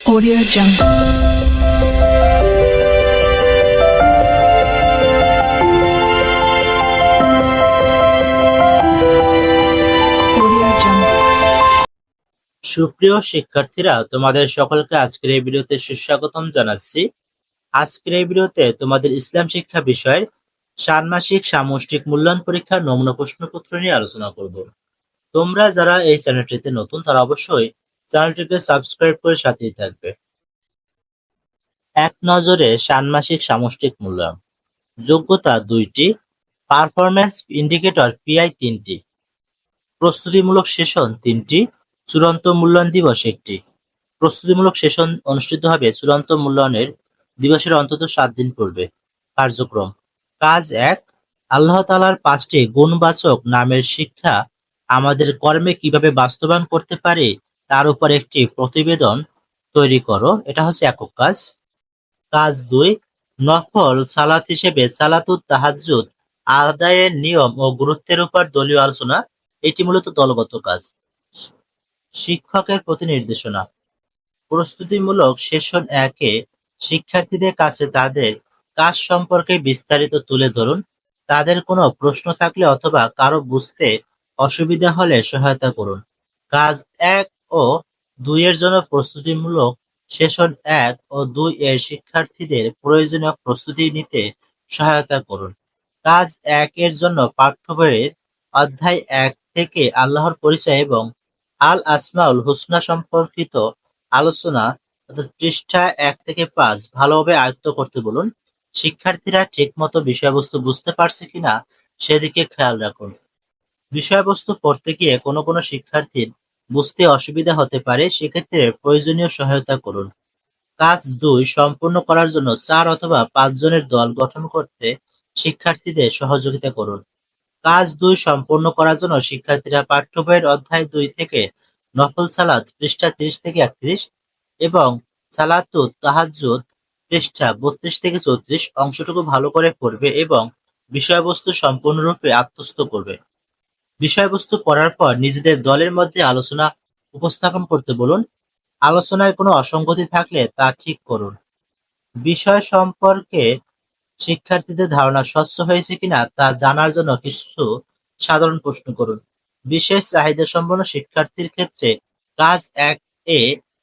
Audio Jungle. সুপ্রিয় শিক্ষার্থীরা, তোমাদের সকলকে আজকের এই ভিডিওতে সুস্বাগতম জানাচ্ছি। আজকের এই ভিডিওতে তোমাদের ইসলাম শিক্ষা বিষয়ের ষান্মাসিক সামষ্টিক মূল্যায়ন পরীক্ষার নমুনা প্রশ্নপত্র নিয়ে আলোচনা করব। তোমরা যারা এই চ্যানেলটিতে নতুন, তারা অবশ্যই চ্যানেলটিকে সাবস্ক্রাইব করে সাথেই থাকবে। এক নজরে ষান্মাসিক সামষ্টিক মূল্যায়ন। যোগ্যতা দুইটি পারফরম্যান্স ইন্ডিকেটর পিআই তিনটি, প্রস্তুতিমূলক সেশন তিনটি, চূড়ান্ত মূল্যায়ন দিবস একটি। প্রস্তুতিমূলক সেশন অনুষ্ঠিত হবে চূড়ান্ত মূল্যায়নের দিবসের অন্তত সাত দিন পূর্বে। কার্যক্রম। কাজ এক, আল্লাহ তালার পাঁচটি গুণবাচক নামের শিক্ষা আমাদের কর্মে কীভাবে বাস্তবায়ন করতে পারে তার উপর একটি প্রতিবেদন তৈরি করো। এটা হচ্ছে একক কাজ। কাজ দুই, নফল সালাত হিসেবে সালাতুত তাহাজ্জুদ আদায়ের নিয়ম ও গুরুত্বের উপর দলীয় আলোচনা, এটি মূলত দলগত কাজ। শিক্ষকের প্রতি নির্দেশনা প্রস্তুতিমূলক সেশন একে শিক্ষার্থীদের কাছে তাদের কাজ সম্পর্কে বিস্তারিত তুলে ধরুন। তাদের কোনো প্রশ্ন থাকলে অথবা কারও বুঝতে অসুবিধা হলে সহায়তা করুন। কাজ এক ও দুইয়ের জন্য প্রস্তুতিমূলক সেশন এক ও দুই এর শিক্ষার্থীদের প্রয়োজনীয় প্রস্তুতি নিতে সহায়তা করুন। কাজ এক এর জন্য পাঠ্য বইয়ের অধ্যায় এক থেকে আল্লাহর পরিচয় এবং আল আসমাউল হুসনা সম্পর্কিত আলোচনা অর্থাৎ পৃষ্ঠা এক থেকে পাঁচ ভালোভাবে আয়ত্ত করতে বলুন। শিক্ষার্থীরা ঠিকমতো বিষয়বস্তু বুঝতে পারছে কিনা সেদিকে খেয়াল রাখুন। বিষয়বস্তু পড়তে গিয়ে কোনো কোনো শিক্ষার্থীর বুঝতে অসুবিধা হতে পারে, সেক্ষেত্রে প্রয়োজনীয় সহায়তা করুন। কাজ দুই, সম্পূর্ণ করার জন্য চার অথবা পাঁচ জনের দল গঠন করতে শিক্ষার্থীদের সহযোগিতা করুন। কাজ দুই, সম্পূর্ণ করার জন্য শিক্ষার্থীরা পাঠ্য বইয়ের অধ্যায় দুই থেকে নফল সালাদ পৃষ্ঠা তিরিশ থেকে একত্রিশ এবং সালাতুত তাহাজ্জুদ পৃষ্ঠা বত্রিশ থেকে চৌত্রিশ অংশটুকু ভালো করে পড়বে এবং বিষয়বস্তু সম্পূর্ণরূপে আত্মস্থ করবে। বিষয়বস্তু পড়ার পর নিজেদের দলের মধ্যে আলোচনা উপস্থাপন করতে বলুন। আলোচনায় কোনো অসঙ্গতি থাকলে তা ঠিক করুন। বিষয় সম্পর্কে শিক্ষার্থীদের ধারণা স্বচ্ছ হয়েছে কিনা তা জানার জন্য কিছু সাধারণ প্রশ্ন করুন। বিশেষ চাহিদা সম্পন্ন শিক্ষার্থীর ক্ষেত্রে কাজ এক এ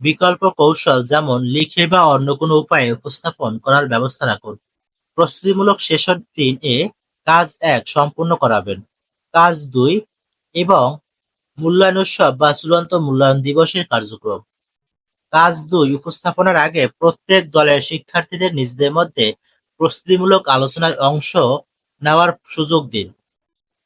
বিকল্প কৌশল যেমন লিখে বা অন্য কোনো উপায়ে উপস্থাপন করার ব্যবস্থা রাখুন। প্রস্তুতিমূলক সেশন তিন এ কাজ এক সম্পূর্ণ করাবেন। কাজ দুই এবং মূল্যায়ন উৎসব বা চূড়ান্ত মূল্যায়ন দিবসের কার্যক্রম। কাজ দুই উপস্থাপনার আগে প্রত্যেক দলের শিক্ষার্থীদের নিজেদের মধ্যে প্রস্তুতিমূলক আলোচনার অংশ নেওয়ার সুযোগ দিন।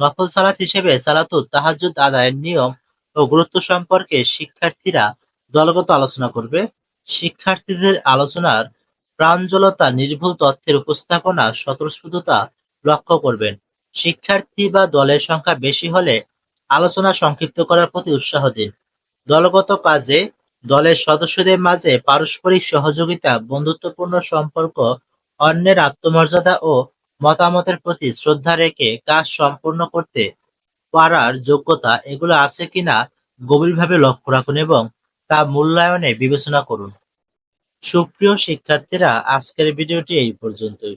নফল সালাত হিসেবে সালাতুত তাহাজ্জুদ আদায়ের নিয়ম ও গুরুত্ব সম্পর্কে শিক্ষার্থীরা দলগত আলোচনা করবে। শিক্ষার্থীদের আলোচনার প্রাঞ্জলতা, নির্ভুল তথ্যের উপস্থাপনা, স্বতঃস্ফূর্ততা লক্ষ্য করবেন। শিক্ষার্থী বা দলের সংখ্যা বেশি হলে আলোচনা সংক্ষিপ্ত করার প্রতি উৎসাহ দিন। দলগত কাজে দলের সদস্যদের মাঝে পারস্পরিক সহযোগিতা, বন্ধুত্বপূর্ণ সম্পর্ক, অন্যের আত্মমর্যাদা ও মতামতের প্রতি শ্রদ্ধা রেখে কাজ সম্পূর্ণ করতে পারার যোগ্যতা এগুলো আছে কিনা গভীরভাবে লক্ষ্য রাখুন এবং তা মূল্যায়নে বিবেচনা করুন। সুপ্রিয় শিক্ষার্থীরা, আজকের ভিডিওটি এই পর্যন্তই।